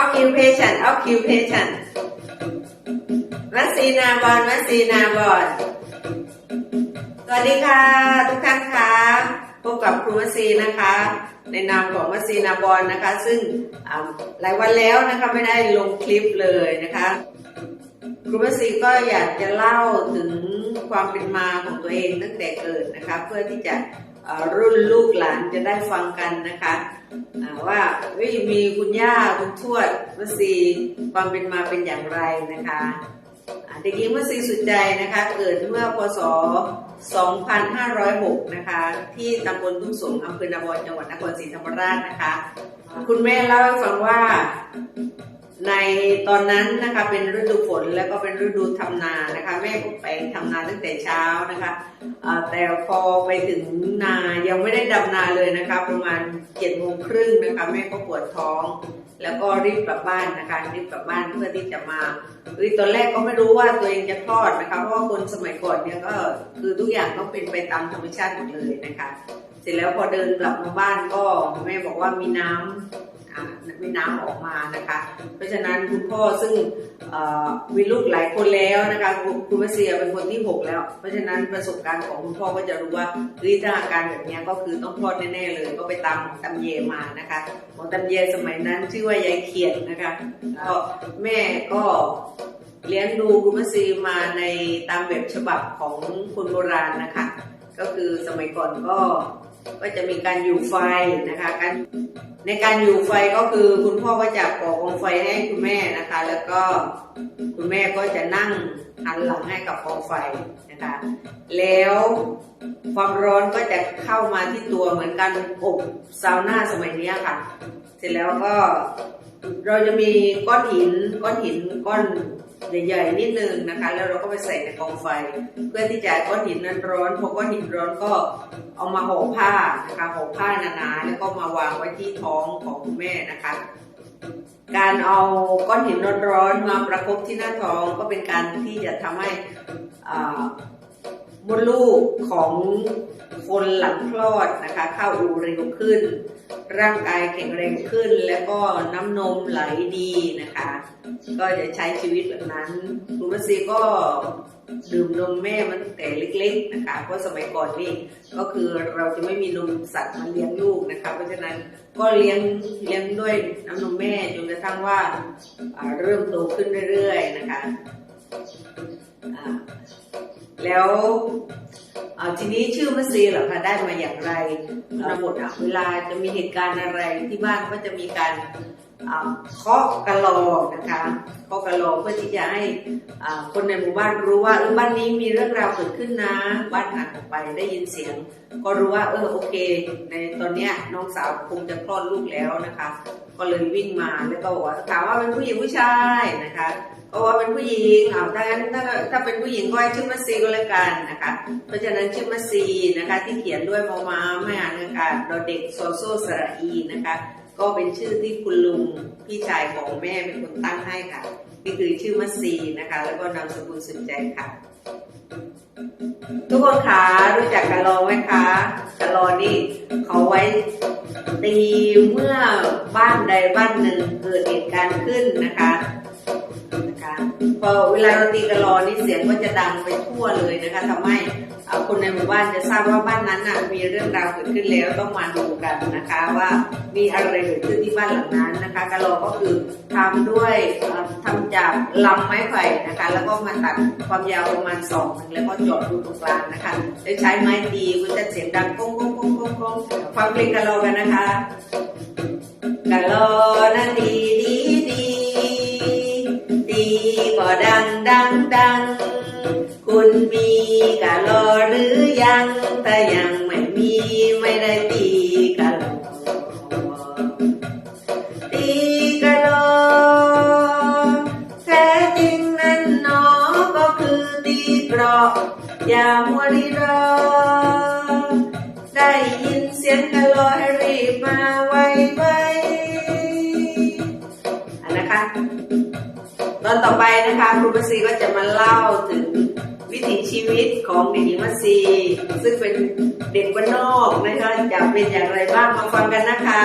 occupation occupation วัซีนาบอลวัซีนาบอลสวัสดีค่ะ ทุกท่านคะพบกับครูวซีนะคะ ในนามของวซีนาบอลนะคะ ซึ่งหลายวันแล้วนะคะไม่ได้ลงคลิปเลยนะคะครูวซีก็อยากจะเล่าถึงความเป็นมาของตัวเองตั้งแต่เกิดนะคะ เพื่อที่จะ รุ่นลูกหลานจะได้ฟังกันนะคะอ่าว่ามีคุณย่าคุณทวดวซีความเป็นมาเป็นอย่างไรนะคะเด็กหญิงวซีสุดใจนะคะเกิดเมื่อพศ 2506 นะคะ ที่ตำบลทุ่งสงอำเภอนาบอนจังหวัดนครศรีธรรมราชนะคะ คุณแม่เล่าให้ฟังว่า ในตอนนั้นนะคะเป็นฤดูฝนแล้วก็เป็นฤดูทำนานะคะ แม่ก็ไปทำนาตั้งแต่เช้านะคะแต่พอไปถึงนายังไม่ได้ดำนาเลยนะคะ ประมาณเจ็ดโมงครึ่งนะคะแม่ก็ปวดท้อง แล้วก็รีบกลับบ้านนะคะรีบกลับบ้านเพื่อที่จะมาเฮ้ยตอนแรกก็ไม่รู้ว่าตัวเองจะคลอดนะคะเพราะว่าคนสมัยก่อนเนี่ยก็คือทุกอย่างต้องเป็นไปตามธรรมชาติหมดเลยนะคะ เสร็จแล้วพอเดินกลับมาบ้านก็แม่บอกว่ามีน้ำ อ่ามีน้ำออกมานะคะ เพราะฉะนั้นคุณพ่อซึ่งมีลูกหลายคนแล้วนะคะคุณคุณวเสียเป็นคนที่หกแล้ว เพราะฉะนั้นประสบการณ์ของคุณพ่อก็จะรู้ว่าเฮ้ยถ้าอาการแบบนี้ก็คือต้องคลอดแน่ๆเลย ก็ไปตามหมอตำเยมานะคะหมอตำเยสมัยนั้นชื่อว่ายายเขียนนะคะก็แม่ก็เลี้ยงดูคุณวเสียมาในตามแบบฉบับของคนโบราณนะคะ ก็คือสมัยก่อนก็ก็จะมีการอยู่ไฟนะคะการ ในการอยู่ไฟก็คือคุณพ่อก็จะก่อกองไฟให้คุณแม่นะคะ แล้วก็คุณแม่ก็จะนั่งหันหลังให้กับกองไฟนะคะ แล้วความร้อนก็จะเข้ามาที่ตัวเหมือนกันอบซาวน่าสมัยนี้ค่ะ เสร็จแล้วก็ เราจะมีก้อนหินก้อนหินก้อนใหญ่ๆนิดนึงนะคะ แล้วเราก็ไปใส่ในกองไฟ เพื่อที่จะก้อนหินนั้นร้อนพอก้อนหินร้อนก็เอามาห่อผ้านะคะห่อผ้าหนาๆแล้วก็มาวางไว้ที่ท้องของคุณแม่นะคะ การเอาก้อนหินร้อนๆมาประคบที่หน้าท้องก็เป็นการที่จะทำให้อ่า มดลูกของคนหลังคลอดนะคะ เข้าอูเร็วขึ้น ร่างกายแข็งแรงขึ้น แล้วก็น้ำนมไหลดีนะคะ ก็จะใช้ชีวิตแบบนั้นคุณวสีก็ดื่มนมแม่มาตั้งแต่เล็กๆนะคะเพราะสมัยก่อนนี่ก็คือเราจะไม่มีนมสัตว์มาเลี้ยงลูกนะคะ เพราะฉะนั้นก็เลี้ยงเลี้ยงด้วยน้ำนมแม่จนกระทั่งว่าเริ่มโตขึ้นเรื่อยๆนะคะ แล้วทีนี้ชื่อมัสซีเหรอคะได้มาอย่างไรหมดอะเวลาจะมีเหตุการณ์อะไรที่บ้านก็จะมีการ เคาะกะโลอนะคะเคาะกะโลอเพื่อที่จะให้คนในหมู่บ้านรู้ว่าเออบ้านนี้มีเรื่องราวเกิดขึ้นนะ บ้านหันออกไปได้ยินเสียง ก็รู้ว่าเออโอเค ในตอนเนี้ยน้องสาวคงจะคลอดลูกแล้วนะคะ ก็เลยวิ่งมาแล้วก็บอกว่าถามว่าเป็นผู้หญิงผู้ชายนะคะก็ว่าเป็นผู้หญิงเอาถ้างั้นถ้าถ้าเป็นผู้หญิงก็ให้ชื่อมัสซีก็แล้วกันนะคะ เพราะฉะนั้นชื่อมัสซีนะคะที่เขียนด้วยมอมาไม่อ่านอากาศดอเด็กโซโซสระอีนะคะ ก็เป็นชื่อที่คุณลุงพี่ชายของแม่เป็นคนตั้งให้ค่ะ นี่คือชื่อมัสซีนะคะ แล้วก็นามสกุลสุดใจค่ะ ทุกคนคะรู้จักกะลอไหมคะกะลอนี่เขาไว้ตีเมื่อบ้านใดบ้านหนึ่งเกิดเหตุการณ์ขึ้นนะคะนะคะ พอเวลาเราตีกะลอนี่เสียงก็จะดังไปทั่วเลยนะคะทำให้คนในหมู่บ้านจะทราบว่าบ้านนั้นน่ะมีเรื่องราวเกิดขึ้นแล้วต้องมาดูกันนะคะ ว่ามีอะไรเกิดขึ้นที่บ้านหลังนั้นนะคะกะลอก็คือทำด้วยเอ่อทำจากลำไม้ไผ่นะคะ แล้วก็มาตัดความยาวประมาณสองแล้วก็เจอดรูตรงกลางนะคะแล้วใช้ไม้ตีมันจะเสียงดังก้องก้องก้องก้องก้องฟังเพลงกะลอกันนะคะกะลอนั้น กะลอหรือยังถ้ายังไม่มีไม่ได้ตีกะลอตีกะลอแท้จริงนั้นหนอก็คือตีเกราอย่ามัวรีรอ ได้ยินเสียงกะลอให้รีบมาไวไวอันนะคะ ตอนต่อไปนะคะครูมัสซีก็จะมาเล่าถึง วิถีชีวิตของเด็กหญิงมัสซีซึ่งเป็นเด็กบ้านนอกนะคะจะเป็นอย่างไรบ้างมาฟังกันนะคะ